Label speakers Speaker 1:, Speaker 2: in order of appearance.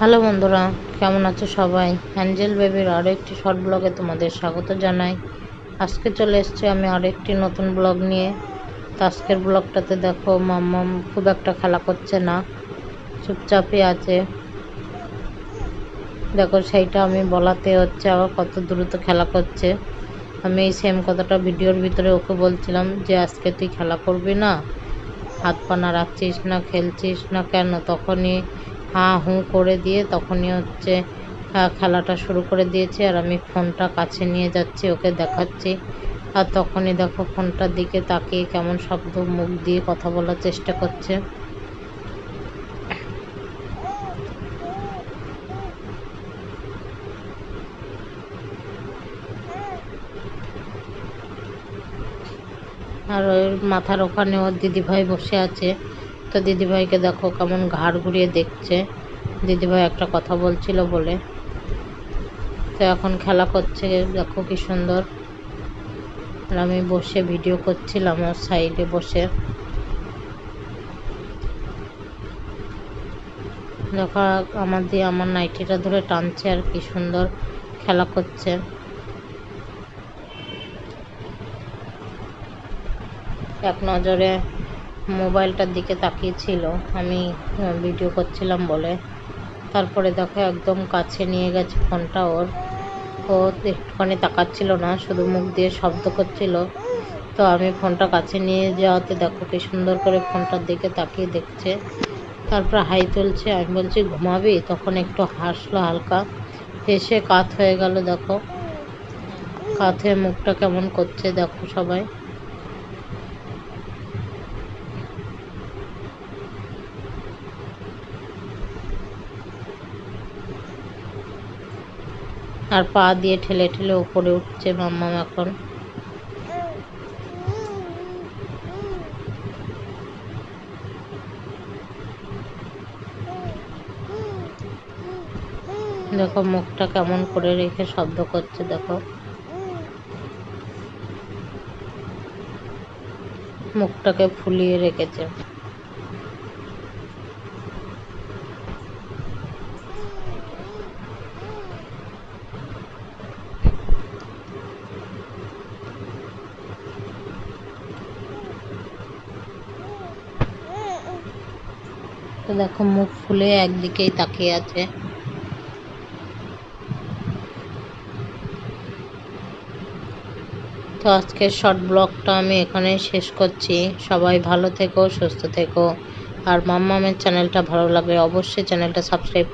Speaker 1: Hello বন্ধুরা, কেমন আছো সবাই? অ্যাঞ্জেল বেবির আরও একটি শর্ট ব্লগে তোমাদের স্বাগত জানাই। আজকে চলে এসছি আমি আরও একটি নতুন ব্লগ নিয়ে। তো আজকের ব্লগটাতে দেখো, মাম্মাম খুব একটা খেলা করছে না, চুপচাপই আছে। দেখো, সেইটা আমি বলাতে হচ্ছে, আবার কত দ্রুত খেলা করছে। আমি এই সেম কথাটা ভিডিওর ভিতরে ওকে বলছিলাম যে, আজকে তুই খেলা করবি না? হাত পা না রাখছিস না, খেলছিস না কেন? তখনই হাঁ হুঁ করে দিয়ে তখনই হচ্ছে খেলাটা শুরু করে দিয়েছে। আর আমি ফোনটা কাছে নিয়ে যাচ্ছি, ওকে দেখাচ্ছি। আর তখনই দেখো ফোনটার দিকে তাকিয়ে কেমন শব্দ মুখ দিয়ে কথা বলার চেষ্টা করছে। আর ওর মাথার ওখানে ওর দিদিভাই বসে আছে। তো দিদিভাইকে দেখো কেমন ঘাড় ঘুরিয়ে দেখছে। দিদিভাই একটা কথা বলছিল বলে। তো এখন খেলা করছে, দেখো কি সুন্দর। আর আমি বসে ভিডিও করছিলাম ওর সাইডে বসে। দেখো আমার দিয়ে আমার নাইটিটা ধরে টানছে আর কি সুন্দর খেলা করছে। এক নজরে মোবাইলটার দিকে তাকিয়েছিল। আমি ভিডিও করছিলাম বলে। তারপরে দেখো একদম কাছে নিয়ে গেছে ফোনটা ওর। ও একটুখানি তাকাচ্ছিল না, শুধু মুখ দিয়ে শব্দ করছিল। তো আমি ফোনটা কাছে নিয়ে যাওয়াতে দেখো কি সুন্দর করে ফোনটার দিকে তাকিয়ে দেখছে। তারপর হাই তুলছে। আমি বলছি, ঘুমাবি? তখন একটু হাসলো হালকা। হেসে কাত হয়ে গেল, দেখো। কাত হয়ে মুখটা কেমন করছে, দেখো সবাই। আর পা দিয়ে ঠেলে ঠেলে উপরে উঠছে মাম্মাম এখন। দেখো, মুখটা কেমন করে রেখে শব্দ করছে, দেখো। মুখটাকে ফুলিয়ে রেখেছে। তো দেখো মুখ ফুলে একদিকেই তাকিয়ে আছে। তো আজকের শর্ট ব্লগটা আমি এখানেই শেষ করছি। সবাই ভালো থেকো, সুস্থ থেকো। আর মাম্মামের চ্যানেলটা ভালো লাগলে অবশ্যই চ্যানেলটা সাবস্ক্রাইব